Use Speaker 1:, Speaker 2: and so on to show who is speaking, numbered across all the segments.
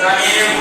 Speaker 1: Аминь.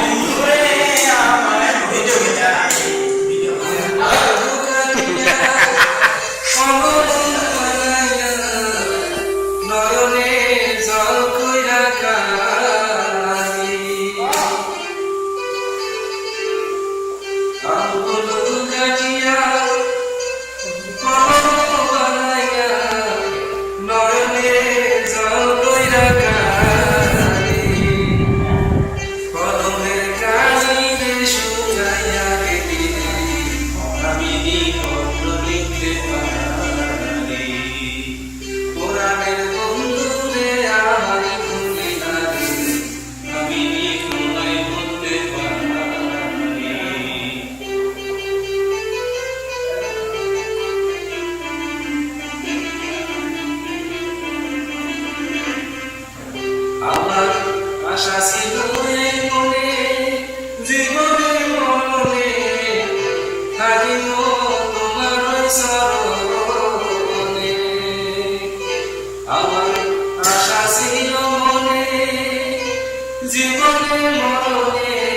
Speaker 1: আশা ছিল মনে জীবনে মনে হারিম তোমার সরণে আমার আশা ছিল মনে জীবনে মনে